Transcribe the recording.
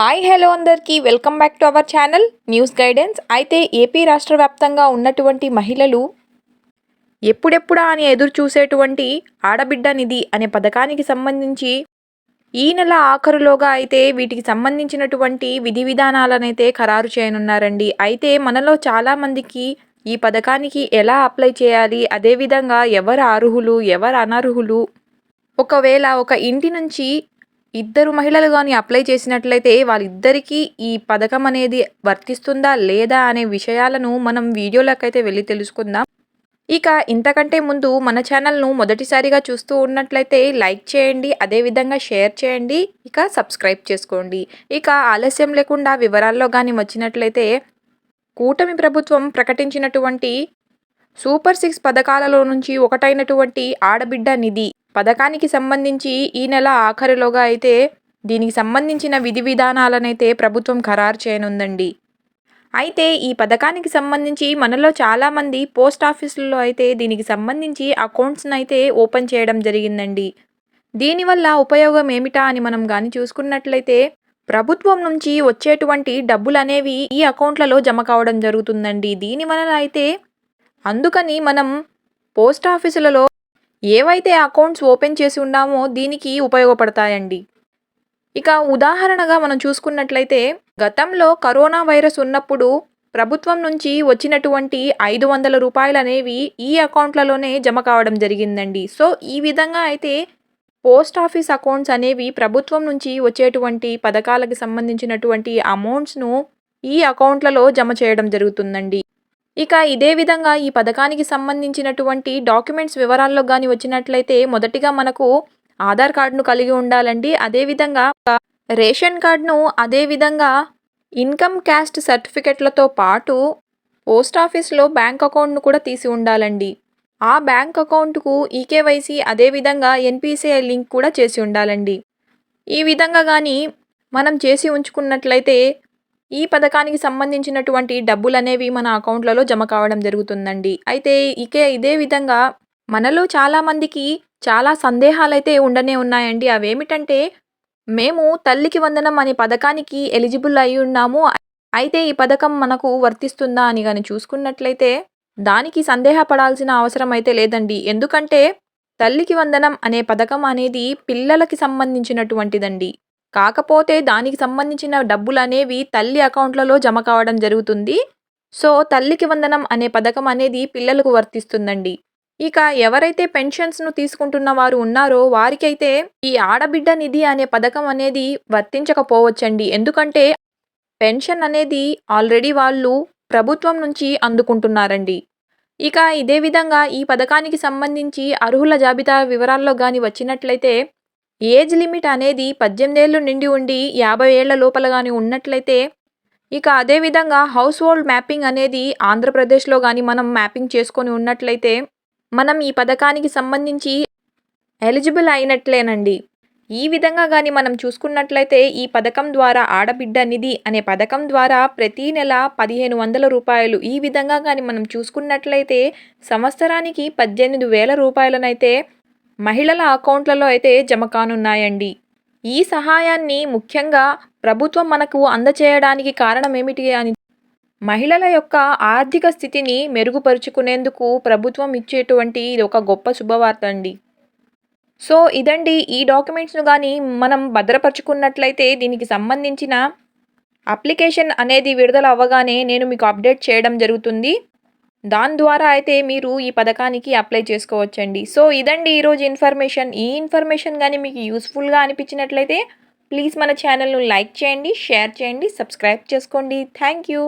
Hi hello అందరికీ. Welcome back to our channel news guidance. అయితే AP రాష్ట్ర వ్యాప్తంగా ఉన్నటువంటి మహిళలు ఎప్పుడెప్పుడా అని ఎదురు చూసేటువంటి ఆడబిడ్డ నిధి అనే పథకానికి సంబంధించి ఈ నెల ఆఖరులోగా అయితే వీటికి సంబంధించినటువంటి విధి విధానాలనైతే ఖరారు చేయనున్నారండి. అయితే మనలో చాలామందికి ఈ పథకానికి ఎలా అప్లై చేయాలి? అదేవిధంగా ఎవరు అర్హులు ఎవరు అనర్హులు? ఒకవేళ ఒక ఇంటి నుంచి ఇద్దరు మహిళలు కానీ అప్లై చేసినట్లయితే వాళ్ళిద్దరికీ ఈ పథకం అనేది వర్తిస్తుందా లేదా అనే విషయాలను మనం వీడియోలోకి అయితే వెళ్ళి తెలుసుకుందాం. ఇక ఇంతకంటే ముందు మన ఛానల్ను మొదటిసారిగా చూస్తూ ఉన్నట్లయితే లైక్ చేయండి అదేవిధంగా షేర్ చేయండి ఇక సబ్స్క్రైబ్ చేసుకోండి. ఇక ఆలస్యం లేకుండా వివరాల్లో కానీ వచ్చినట్లయితే కూటమి ప్రభుత్వం ప్రకటించినటువంటి సూపర్ సిక్స్ పథకాలలో నుంచి ఒకటైనటువంటి ఆడబిడ్డ నిధి పథకానికి సంబంధించి ఈ నెల ఆఖరిలోగా అయితే దీనికి సంబంధించిన విధి విధానాలనైతే ప్రభుత్వం ఖరారు చేయనుందండి. అయితే ఈ పథకానికి సంబంధించి మనలో చాలామంది పోస్ట్ ఆఫీసుల్లో అయితే దీనికి సంబంధించి అకౌంట్స్ని అయితే ఓపెన్ చేయడం జరిగిందండి. దీనివల్ల ఉపయోగం ఏమిటా అని మనం కానీ చూసుకున్నట్లయితే ప్రభుత్వం నుంచి వచ్చేటువంటి డబ్బులు అనేవి ఈ అకౌంట్లలో జమ కావడం జరుగుతుందండి. దీని వలన అయితే అందుకని మనం పోస్ట్ ఆఫీసులలో ఏవైతే అకౌంట్స్ ఓపెన్ చేసి ఉన్నామో దీనికి ఉపయోగపడతాయండి. ఇక ఉదాహరణగా మనం చూసుకున్నట్లయితే గతంలో కరోనా వైరస్ ఉన్నప్పుడు ప్రభుత్వం నుంచి వచ్చినటువంటి ఐదు వందల రూపాయలు అనేవి ఈ అకౌంట్లలోనే జమ కావడం జరిగిందండి. సో ఈ విధంగా అయితే పోస్ట్ ఆఫీస్ అకౌంట్స్ అనేవి ప్రభుత్వం నుంచి వచ్చేటువంటి పథకాలకు సంబంధించినటువంటి అమౌంట్స్ను ఈ అకౌంట్లలో జమ చేయడం జరుగుతుందండి. ఇక ఇదే విధంగా ఈ పథకానికి సంబంధించినటువంటి డాక్యుమెంట్స్ వివరాల్లో కానీ వచ్చినట్లయితే మొదటిగా మనకు ఆధార్ కార్డును కలిగి ఉండాలండి. అదేవిధంగా రేషన్ కార్డును అదేవిధంగా ఇన్కమ్ క్యాస్ట్ సర్టిఫికెట్లతో పాటు పోస్ట్ ఆఫీస్లో బ్యాంక్ అకౌంట్ను కూడా తీసి ఉండాలండి. ఆ బ్యాంక్ అకౌంట్కు ఈకేవైసీ అదేవిధంగా ఎన్పిసిఐ లింక్ కూడా చేసి ఉండాలండి. ఈ విధంగా కానీ మనం చేసి ఉంచుకున్నట్లయితే ఈ పథకానికి సంబంధించినటువంటి డబ్బులు అనేవి మన అకౌంట్లలో జమ కావడం జరుగుతుందండి. అయితే ఇక ఇదే విధంగా మనలో చాలామందికి చాలా సందేహాలైతే ఉండనే ఉన్నాయండి. అవేమిటంటే మేము తల్లికి వందనం అనే పథకానికి ఎలిజిబుల్ అయి ఉన్నాము. అయితే ఈ పథకం మనకు వర్తిస్తుందా అని కానీ చూసుకున్నట్లయితే దానికి సందేహపడాల్సిన అవసరం అయితే లేదండి. ఎందుకంటే తల్లికి వందనం అనే పథకం అనేది పిల్లలకి సంబంధించినటువంటిదండి. కాకపోతే దానికి సంబంధించిన డబ్బులు అనేవి తల్లి అకౌంట్లలో జమ కావడం జరుగుతుంది. సో తల్లికి వందనం అనే పథకం అనేది పిల్లలకు వర్తిస్తుందండి. ఇక ఎవరైతే పెన్షన్స్ను తీసుకుంటున్న వారు ఉన్నారో వారికైతే ఈ ఆడబిడ్డ నిధి అనే పథకం అనేది వర్తించకపోవచ్చండి. ఎందుకంటే పెన్షన్ అనేది ఆల్రెడీ వాళ్ళు ప్రభుత్వం నుంచి అందుకుంటున్నారండి. ఇక ఇదే విధంగా ఈ పథకానికి సంబంధించి అర్హుల జాబితా వివరాల్లో కానీ వచ్చినట్లయితే ఏజ్ లిమిట్ అనేది పద్దెనిమిదేళ్ళు నిండి ఉండి యాభై ఏళ్ళ లోపల కానీ ఉన్నట్లయితే ఇక అదేవిధంగా హౌస్ హోల్డ్ మ్యాపింగ్ అనేది ఆంధ్రప్రదేశ్లో కానీ మనం మ్యాపింగ్ చేసుకొని ఉన్నట్లయితే మనం ఈ పథకానికి సంబంధించి ఎలిజిబుల్ అయినట్లేనండి. ఈ విధంగా కానీ మనం చూసుకున్నట్లయితే ఈ పథకం ద్వారా ఆడబిడ్డ నిధి అనే పథకం ద్వారా ప్రతి నెల పదిహేను వందల రూపాయలు ఈ విధంగా కానీ మనం చూసుకున్నట్లయితే సంవత్సరానికి పద్దెనిమిది వేల రూపాయలనైతే మహిళల అకౌంట్లలో అయితే జమ కానున్నాయండి. ఈ సహాయాన్ని ముఖ్యంగా ప్రభుత్వం మనకు అందచేయడానికి కారణం ఏమిటి అని మహిళల యొక్క ఆర్థిక స్థితిని మెరుగుపరుచుకునేందుకు ప్రభుత్వం ఇచ్చేటువంటి ఇది ఒక గొప్ప శుభవార్త అండి. సో ఇదండి ఈ డాక్యుమెంట్స్ను కానీ మనం భద్రపరుచుకున్నట్లయితే దీనికి సంబంధించిన అప్లికేషన్ అనేది విడుదల అవ్వగానే నేను మీకు అప్డేట్ చేయడం జరుగుతుంది. దాని ద్వారా అయితే మీరు ఈ పథకానికి అప్లై చేసుకోవచ్చండి. సో ఇదండి ఈరోజు ఇన్ఫర్మేషన్. ఈ ఇన్ఫర్మేషన్ కానీ మీకు యూస్ఫుల్గా అనిపించినట్లయితే ప్లీజ్ మన ఛానల్ను లైక్ చేయండి షేర్ చేయండి సబ్స్క్రైబ్ చేసుకోండి. Thank you.